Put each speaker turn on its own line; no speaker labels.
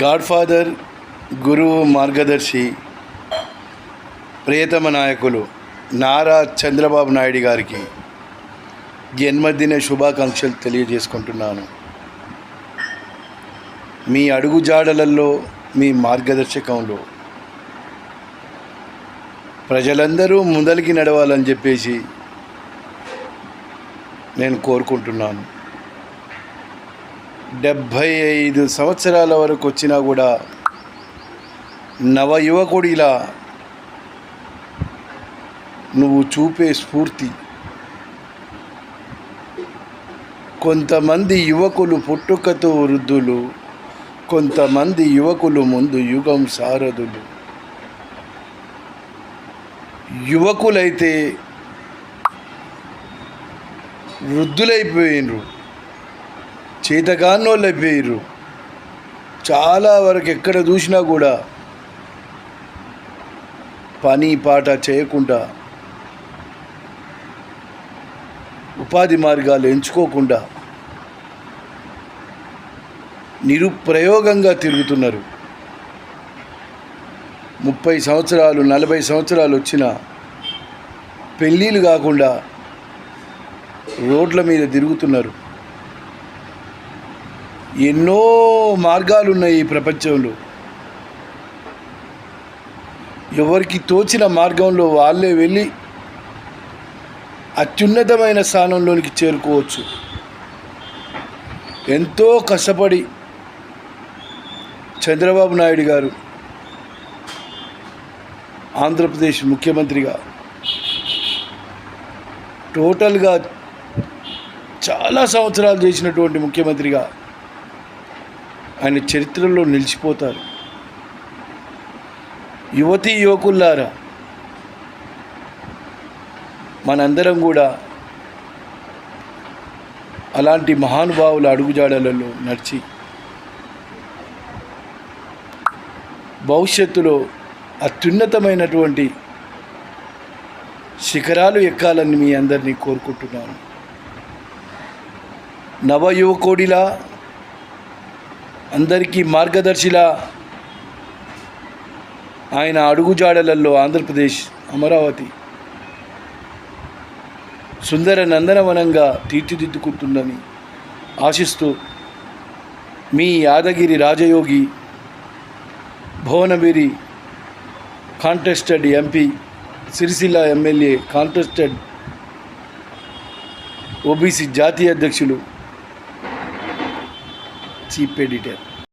God father గురువు మార్గదర్శి ప్రియతమ నాయకులు నారా చంద్రబాబు నాయుడు గారికి జన్మదిన శుభాకాంక్షలు తెలియజేసుకుంటున్నాను. మీ అడుగుజాడలలో మీ మార్గదర్శకంలో ప్రజలందరూ ముందలికి నడవాలని చెప్పేసి నేను కోరుకుంటున్నాను. డెబ్భై ఐదు సంవత్సరాల వరకు వచ్చినా కూడా నవ యువకుడిలా నువ్వు చూపే స్ఫూర్తి. కొంతమంది యువకులు పుట్టుకతో వృద్ధులు కొంతమంది యువకులు ముందు యుగం సారథులు. యువకులైతే వృద్ధులైపోయినరు. చేతకాన్నోళ్ళు అయిపోయారు చాలా వరకు ఎక్కడ చూసినా కూడా పని పాట చేయకుండా ఉపాధి మార్గాలు ఎంచుకోకుండా నిరుప్రయోగంగా తిరుగుతున్నారు. ముప్పై సంవత్సరాలు నలభై సంవత్సరాలు వచ్చిన పెళ్ళిళ్ళు కాకుండా రోడ్ల మీద తిరుగుతున్నారు. ఎన్నో మార్గాలు ఉన్నాయి ఈ ప్రపంచంలో. ఎవరికి తోచిన మార్గంలో వాళ్ళే వెళ్ళి అత్యున్నతమైన స్థానంలోనికి చేరుకోవచ్చు. ఎంతో కష్టపడి చంద్రబాబు నాయుడు గారు ఆంధ్రప్రదేశ్ ముఖ్యమంత్రిగా టోటల్గా చాలా సంవత్సరాలు చేసినటువంటి ముఖ్యమంత్రిగా ఆయన చరిత్రలో నిలిచిపోతారు. యువతీ యువకుల్లారా మనందరం కూడా అలాంటి మహానుభావుల అడుగుజాడలలో నడిచి భవిష్యత్తులో అత్యున్నతమైనటువంటి శిఖరాలు ఎక్కాలని మీ అందరినీ కోరుకుంటున్నాను. నవయువకోడిలా అందరికీ మార్గదర్శిలా ఆయన అడుగుజాడలలో ఆంధ్రప్రదేశ్ అమరావతి సుందర నందనవనంగా తీర్చిదిద్దుకుంటుందని ఆశిస్తూ మీ Yadagiri Rajayogi Bhuvanagiri contested MP Sircilla MLA contested OBC జాతీయ అధ్యక్షులు चीप एडिटर